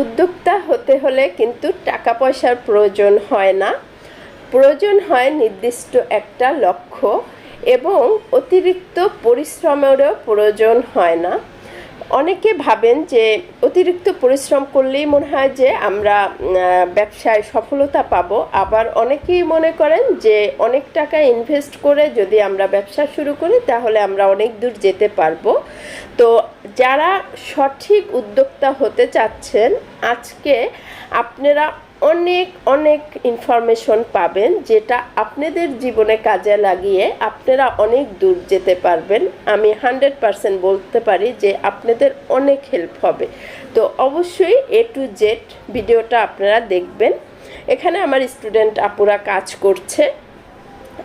উদ্যোক্তা হতে হলে কিন্তু টাকা পয়সার প্রয়োজন হয় না। প্রয়োজন হয় নির্দিষ্ট একটা লক্ষ্য এবং অতিরিক্ত পরিশ্রমেরও প্রয়োজন হয় না। অনেকে ভাবেন যে অতিরিক্ত পরিশ্রম করলেই মনে হয় যে আমরা ব্যবসায় সফলতা পাব। আবার অনেকেই মনে করেন যে অনেক টাকা ইনভেস্ট করে যদি আমরা ব্যবসা শুরু করি তাহলে আমরা অনেক দূর যেতে পারব। তো যারা সঠিক উদ্যোক্তা হতে চাচ্ছেন, আজকে আপনারা অনেক অনেক ইনফরমেশন পাবেন যেটা আপনাদের জীবনে কাজে লাগিয়ে আপনারা অনেক দূর যেতে পারবেন। আমি হান্ড্রেড পারসেন্ট বলতে পারি যে আপনাদের অনেক হেল্প হবে। তো অবশ্যই এ টু জেড ভিডিওটা আপনারা দেখবেন। এখানে আমার স্টুডেন্ট আপুরা কাজ করছে।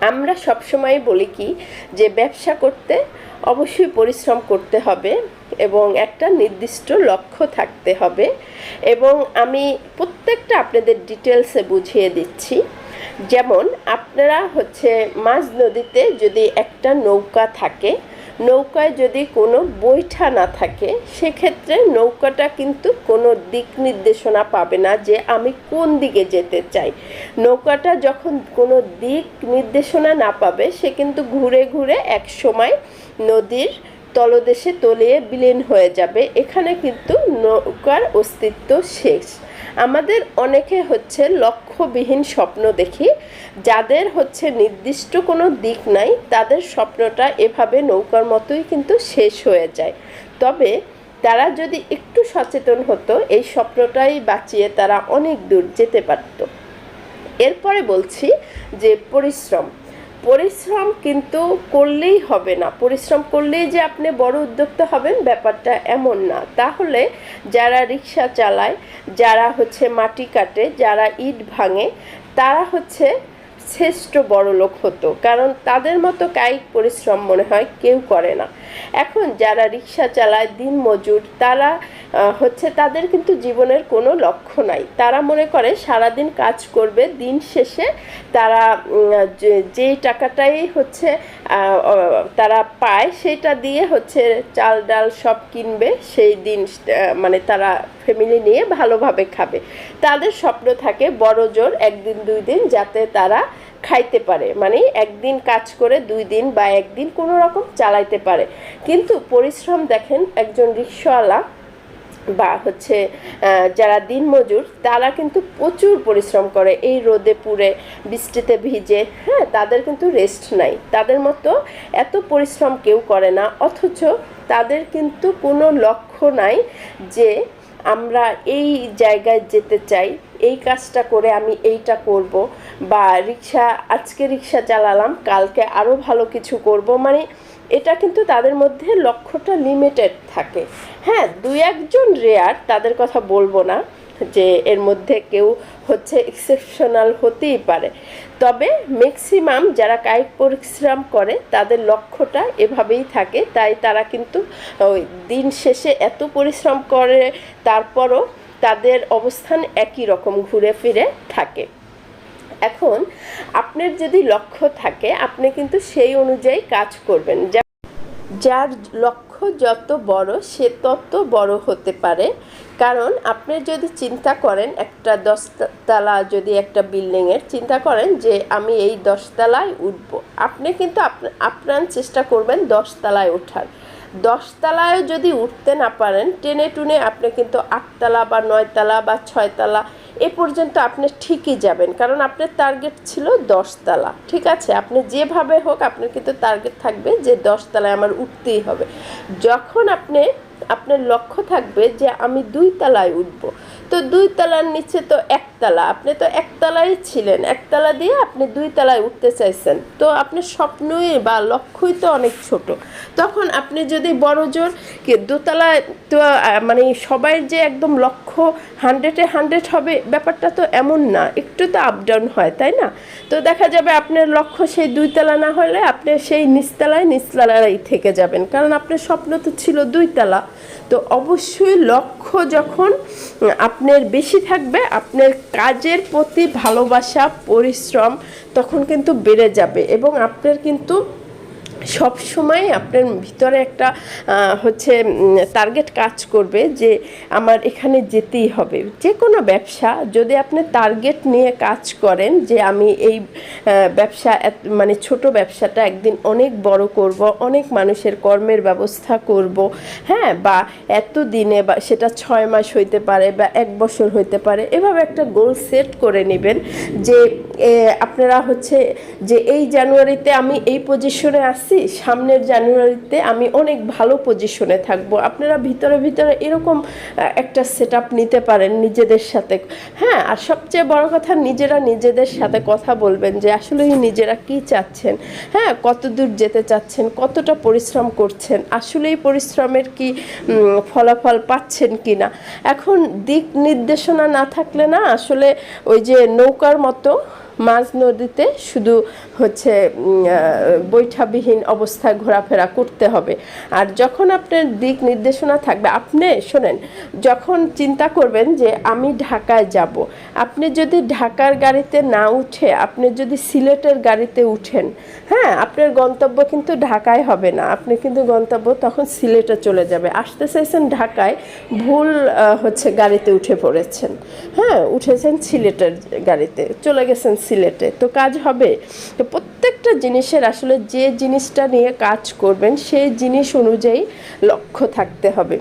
আমরা সবসময় বলি কি যে ব্যবসা করতে অবশ্যই পরিশ্রম করতে হবে এবং একটা নির্দিষ্ট লক্ষ্য থাকতে হবে। এবং আমি প্রত্যেকটা আপনাদের ডিটেলসে বুঝিয়ে দিচ্ছি। যেমন আপনারা হচ্ছে মাঝ নদীতে যদি একটা নৌকা থাকে নৌকায় যদি কোনো বৈঠা না থাকে, সেক্ষেত্রে নৌকাটা কিন্তু কোনো দিক নির্দেশনা পাবে না যে আমি কোন দিকে যেতে চাই। নৌকাটা যখন কোনো দিক নির্দেশনা না পাবে, সে কিন্তু ঘুরে ঘুরে এক সময় নদীর তলদেশে তলিয়ে বিলীন হয়ে যাবে। এখানে কিন্তু নৌকার অস্তিত্ব শেষ। আমাদের অনেকে হচ্ছে লক্ষ্যবিহীন স্বপ্ন দেখি। যাদের হচ্ছে নির্দিষ্ট কোনো দিক নাই, তাদের স্বপ্নটা এভাবে নৌকার মতোই কিন্তু শেষ হয়ে যায়। তবে তারা যদি একটু সচেতন হতো, এই স্বপ্নটাই বাঁচিয়ে তারা অনেক দূর যেতে পারতো। এরপরে বলছি যে পরিশ্রম। পরিশ্রম কিন্তু করলেই হবে না। পরিশ্রম করলেই যে আপনি বড় উদ্যোক্তা হবেন ব্যাপারটা এমন না। তাহলে যারা রিক্সা চালায়, যারা হচ্ছে মাটি কাটে, যারা ইট ভাঙে, তারা হচ্ছে শ্রেষ্ঠ বড় লোক হতো। কারণ তাদের মতো কায়িক পরিশ্রম মনে হয় কেউ করে না। এখন যারা রিক্সা চালায়, দিন মজুর, তারা হচ্ছে তাদের কিন্তু জীবনের কোনো লক্ষ্য নাই। তারা মনে করে সারাদিন কাজ করবে, দিন শেষে তারা যে- টাকাটাই হচ্ছে তারা পায় সেটা দিয়ে হচ্ছে চাল ডাল সব কিনবে, সেই দিন মানে তারা ফ্যামিলি নিয়ে ভালোভাবে খাবে। তাদের স্বপ্ন থাকে বড় জোর একদিন দুই দিন যাতে তারা খাইতে পারে। মানে একদিন কাজ করে দুই দিন বা একদিন কোনো রকম চালাইতে পারে। কিন্তু পরিশ্রম দেখেন একজন রিক্সাওয়ালা বা হচ্ছে যারা দিনমজুর, তারা কিন্তু প্রচুর পরিশ্রম করে। এই রোদে পুড়ে, বৃষ্টিতে ভিজে হ্যাঁ তাদের কিন্তু রেস্ট নাই। তাদের মতো এত পরিশ্রম কেউ করে না। অথচ তাদের কিন্তু কোনো লক্ষ্য নাই যে আমরা এই জায়গায় যেতে চাই। এই কাজটা করে আমি এইটা করব বা রিক্সা, আজকে রিক্সা চালালাম, কালকে আরও ভালো কিছু করব। মানে এটা কিন্তু তাদের মধ্যে লক্ষ্যটা লিমিটেড থাকে। হ্যাঁ দুই একজন রেয়ার তাদের কথা বলব না যে এর মধ্যে কেউ হচ্ছে এক্সেপশনাল হতেই পারে। তবে ম্যাক্সিমাম যারা কায়িক পরিশ্রম করে, তাদের লক্ষ্যটা এভাবেই থাকে। তাই তারা কিন্তু ওই দিন শেষে এত পরিশ্রম করে, তারপরও তাদের অবস্থান একই রকম ঘুরে ফিরে থাকে। এখন আপনার যদি লক্ষ্য থাকে, আপনি কিন্তু সেই অনুযায়ী কাজ করবেন। যার লক্ষ্য যত বড়, সে তত বড় হতে পারে। কারণ আপনি যদি চিন্তা করেন, একটা দশতলা যদি একটা বিল্ডিংয়ের চিন্তা করেন যে, আমি এই দশতলায় উঠবো, আপনি কিন্তু আপ- আপ্রাণ চেষ্টা করবেন দশতলায় ওঠার। দশতলায়ও যদি উঠতে না পারেন, টেনে টুনে আপনি কিন্তু আটতলা বা নয়তলা বা ছয়তলা, এ পর্যন্ত আপনি ঠিকই যাবেন। কারণ আপনার টার্গেট ছিল দশতলা, ঠিক আছে? আপনি যেভাবে হোক আপনার কিন্তু টার্গেট থাকবে যে দশতলায় আমার উঠতেই হবে। যখন আপনি আপনার লক্ষ্য থাকবে যে আমি দুই তলায় উঠবো। তো দুই তলার নিচে তো একতলা আপনি তো একতলায় ছিলেন। একতলা দিয়ে আপনি দুই তলায় উঠতে চাইছেন। তো আপনার স্বপ্নই বা লক্ষ্যই তো অনেক ছোট। তখন আপনি যদি বড় জোর কি দোতলায় তো মানে সবাই যে একদম লক্ষ্য হান্ড্রেডে হান্ড্রেড হবে, ব্যাপারটা তো এমন না। একটু তো আপ ডাউন হয়, তাই না? তো দেখা যাবে আপনার লক্ষ্য সেই দুইতলা না হলে আপনি সেই নিচতলায় নিচতলায় থেকে যাবেন। কারণ আপনার স্বপ্ন তো ছিল দুই দুইতলা তো অবশ্যই লক্ষ্য যখন আপনার বেশি থাকবে, আপনার কাজের প্রতি ভালোবাসা, পরিশ্রম তখন কিন্তু বেড়ে যাবে এবং আপনার কিন্তু সব সময় আপনার ভিতরে একটা হচ্ছে টার্গেট কাজ করবে যে আমার এখানে যেতেই হবে। যে কোনো ব্যবসা যদি আপনি টার্গেট নিয়ে কাজ করেন যে আমি এই ব্যবসা মানে ছোট ব্যবসাটা একদিন অনেক বড় করব, অনেক মানুষের কর্মের ব্যবস্থা করব হ্যাঁ? বা এত দিনে বা সেটা ছয় মাস হইতে পারে বা এক বছর হইতে পারে, এভাবে একটা গোল সেট করে নেবেন যে আপনারা হচ্ছে যে এই জানুয়ারিতে আমি এই পজিশনে আসি সামনের জানুয়ারিতে আমি অনেক ভালো পজিশনে থাকব। আপনারা ভিতরে ভিতরে এরকম একটা সেট নিতে পারেন নিজেদের সাথে হ্যাঁ? আর সবচেয়ে বড় কথা, নিজেরা নিজেদের সাথে কথা বলবেন যে আসলেই নিজেরা কি চাচ্ছেন? হ্যাঁ কত দূর যেতে চাচ্ছেন? কতটা পরিশ্রম করছেন? আসলেই পরিশ্রমের কি ফলাফল পাচ্ছেন কি না এখন দিক নির্দেশনা না থাকলে না আসলে ওই যে নৌকার মতো মাঝ নদীতে শুধু হচ্ছে বৈঠাবিহীন অবস্থায় ঘোরাফেরা করতে হবে। আর যখন আপনার দিক নির্দেশনা থাকবে, আপনি শোনেন, যখন চিন্তা করবেন যে আমি ঢাকায় যাব, আপনি যদি ঢাকার গাড়িতে না উঠে, আপনি যদি সিলেটের গাড়িতে উঠেন হ্যাঁ আপনার গন্তব্য কিন্তু ঢাকায় হবে না। আপনি কিন্তু গন্তব্য তখন সিলেটে চলে যাবে। আসতে চাইছেন ঢাকায়, ভুল হচ্ছে গাড়িতে উঠে পড়েছেন। হ্যাঁ উঠেছেন সিলেটের গাড়িতে, চলে গেছেন সিলেটে। তো কাজ হবে। তো প্রত্যেকটা জিনিসের আসলে যে জিনিসটা নিয়ে কাজ করবেন, সেই জিনিস অনুযায়ী লক্ষ্য থাকতে হবে।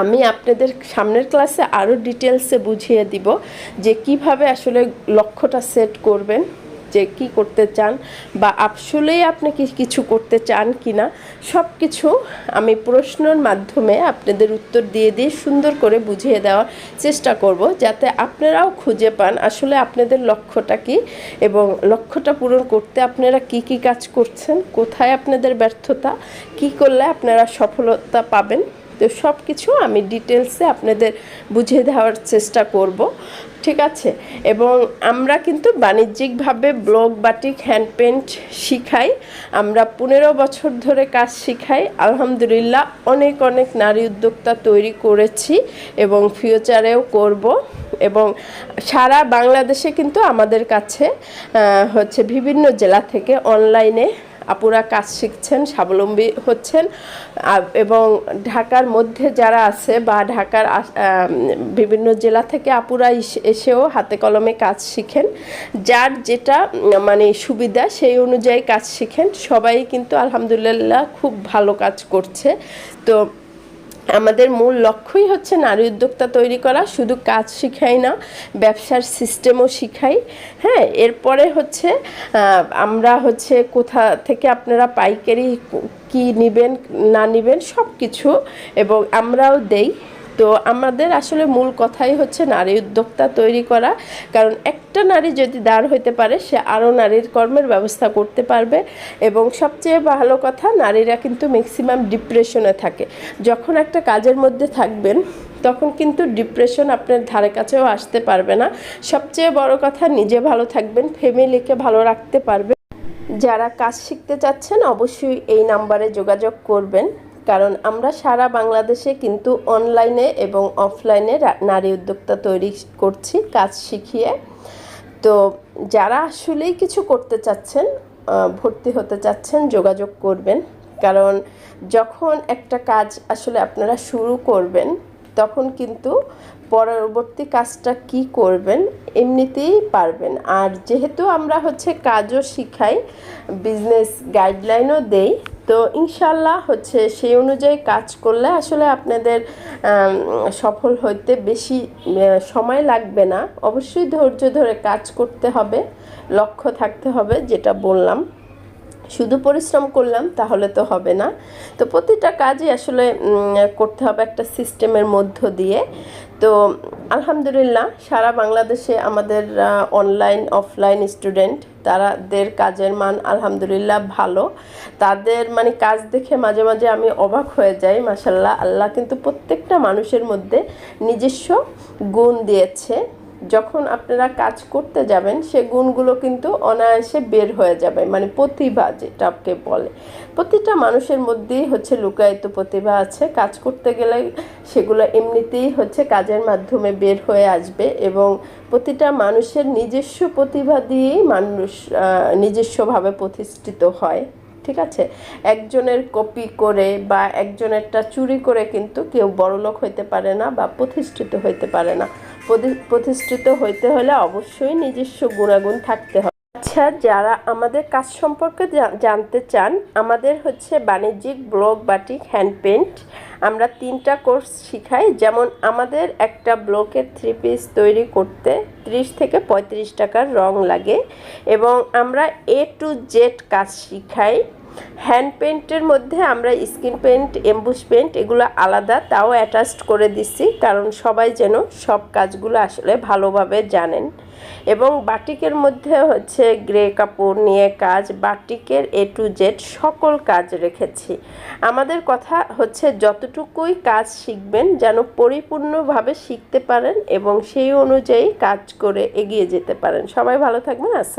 আমি আপনাদের সামনের ক্লাসে আরও ডিটেলসে বুঝিয়ে দিব যে কীভাবে আসলে লক্ষ্যটা সেট করবেন। যে কি করতে চান বা আসলেই আপনি কি কিছু করতে চান কি না সব কিছু আমি প্রশ্নর মাধ্যমে আপনাদের উত্তর দিয়ে দিয়ে সুন্দর করে বুঝিয়ে দেওয়ার চেষ্টা করব যাতে আপনারাও খুঁজে পান আসলে আপনাদের লক্ষ্যটা কি এবং লক্ষ্যটা পূরণ করতে আপনারা কি কি কাজ করছেন, কোথায় আপনাদের ব্যর্থতা, কি করলে আপনারা সফলতা পাবেন। তো সব কিছু আমি ডিটেলসে আপনাদের বুঝিয়ে দেওয়ার চেষ্টা করব। ঠিক আছে। এবং আমরা কিন্তু বাণিজ্যিকভাবে ব্লক বাটিক হ্যান্ড পেন্ট শিখাই। আমরা পনেরো বছর ধরে কাজ শিখাই। আলহামদুলিল্লাহ অনেক অনেক নারী উদ্যোক্তা তৈরি করেছি এবং ফিউচারেও করব। এবং সারা বাংলাদেশে কিন্তু আমাদের কাছে হচ্ছে বিভিন্ন জেলা থেকে অনলাইনে আপুরা কাজ শিখছেন, স্বাবলম্বী হচ্ছেন। এবং ঢাকার মধ্যে যারা আছে বা ঢাকার বিভিন্ন জেলা থেকে আপুরা এসেও হাতে কলমে কাজ শিখেন। যার যেটা মানে সুবিধা সেই অনুযায়ী কাজ শিখেন। সবাই কিন্তু আলহামদুলিল্লাহ খুব ভালো কাজ করছে। তো আমাদের মূল লক্ষ্যই হচ্ছে নারী উদ্যোক্তা তৈরি করা, শুধু কাজ শিখাই না, ব্যবসার সিস্টেমও শিখাই। হ্যাঁ এরপরে হচ্ছে আমরা হচ্ছে কোথা থেকে আপনারা পাইকারি কি নিবেন, না নিবেন সব কিছু এবং আমরাও দেই। তো আমাদের আসলে মূল কথাই হচ্ছে নারী উদ্যোক্তা তৈরি করা। কারণ একটা নারী যদি দাঁড় হইতে পারে, সে আরও নারীর কর্মের ব্যবস্থা করতে পারবে। এবং সবচেয়ে ভালো কথা, নারীরা কিন্তু ম্যাক্সিমাম ডিপ্রেশনে থাকে। যখন একটা কাজের মধ্যে থাকবেন, তখন কিন্তু ডিপ্রেশন আপনার ধারে কাছেও আসতে পারবে না। সবচেয়ে বড় কথা, নিজে ভালো থাকবেন ফ্যামিলিকে ভালো রাখতে পারবে যারা কাজ শিখতে চাচ্ছেন, অবশ্যই এই নাম্বারে যোগাযোগ করবেন। কারণ আমরা সারা বাংলাদেশে কিন্তু অনলাইনে এবং অফলাইনে নারী উদ্যোক্তা তৈরি করছি, কাজ শিখিয়ে। তো যারা আসলেই কিছু করতে চাচ্ছেন ভর্তি হতে চাচ্ছেন, যোগাযোগ করবেন। কারণ যখন একটা কাজ আসলে আপনারা শুরু করবেন, তখন কিন্তু পরবর্তী কাজটা কি করবেন এমনিতেই পারবেন। আর যেহেতু আমরা হচ্ছে কাজও শিখাই বিজনেস গাইডলাইনও দেই তো ইনশাল্লাহ হচ্ছে সেই অনুযায়ী কাজ করলে আসলে আপনাদের সফল হইতে বেশি সময় লাগবে না। অবশ্যই ধৈর্য ধরে কাজ করতে হবে, লক্ষ্য থাকতে হবে, যেটা বললাম। শুধু পরিশ্রম করলাম, তাহলে তো হবে না। তো প্রতিটা কাজই আসলে করতে হবে একটা সিস্টেমের মধ্য দিয়ে। তো আলহামদুলিল্লাহ, সারা বাংলাদেশে আমাদের অনলাইন অফলাইন স্টুডেন্ট তারাদের কাজের মান আলহামদুলিল্লাহ ভালো। তাদের মানে কাজ দেখে মাঝে মাঝে আমি অবাক হয়ে যাই মাসাল্লাহ আল্লাহ কিন্তু প্রত্যেকটা মানুষের মধ্যে নিজস্ব গুণ দিয়েছে। যখন আপনারা কাজ করতে যাবেন, সে গুণগুলো কিন্তু অনায়াসে বের হয়ে যাবে। মানে প্রতিভা যেটাকে বলে। প্রতিটা মানুষের মধ্যেই হচ্ছে লুকায়িত প্রতিভা আছে। কাজ করতে গেলে সেগুলো এমনিতেই হচ্ছে কাজের মাধ্যমে বের হয়ে আসবে এবং প্রতিটা মানুষের নিজস্ব প্রতিভা দিয়েই মানুষ নিজস্বভাবে প্রতিষ্ঠিত হয়। ঠিক আছে? একজনের কপি করে বা একজনেরটা চুরি করে কিন্তু কেউ বড়লোক হইতে পারে না বা প্রতিষ্ঠিত হইতে পারে না। প্রতিষ্ঠিত হইতে হলে অবশ্যই নিজস্ব গুণাগুণ থাকতে হবে। আচ্ছা যারা আমাদের কাজ সম্পর্কে জানতে চান, আমাদের হচ্ছে বাণিজ্যিক ব্লক বাটিক হ্যান্ড পেন্ট আমরা তিনটা কোর্স শিখাই। যেমন আমাদের একটা ব্লকের থ্রি পিস তৈরি করতে ত্রিশ থেকে পঁয়ত্রিশ টাকার রং লাগে এবং আমরা এ টু জেড কাজ শিখাই। হ্যান্ড পেন্টের মধ্যে আমরা স্কিন পেন্ট এমবুশ পেন্ট এগুলো আলাদা, তাও অ্যাটাচড করে দিচ্ছি কারণ সবাই যেন সব কাজগুলো আসলে ভালোভাবে জানেন। এবং বাটিকের মধ্যে হচ্ছে গ্রে কাপড় নিয়ে কাজ, বাটিকের এ টু জেড সকল কাজ রেখেছি। আমাদের কথা হচ্ছে যতটুকুই কাজ শিখবেন, যেন পরিপূর্ণভাবে শিখতে পারেন এবং সেই অনুযায়ী কাজ করে এগিয়ে যেতে পারেন। সবাই ভালো থাকবেন, আসসালাম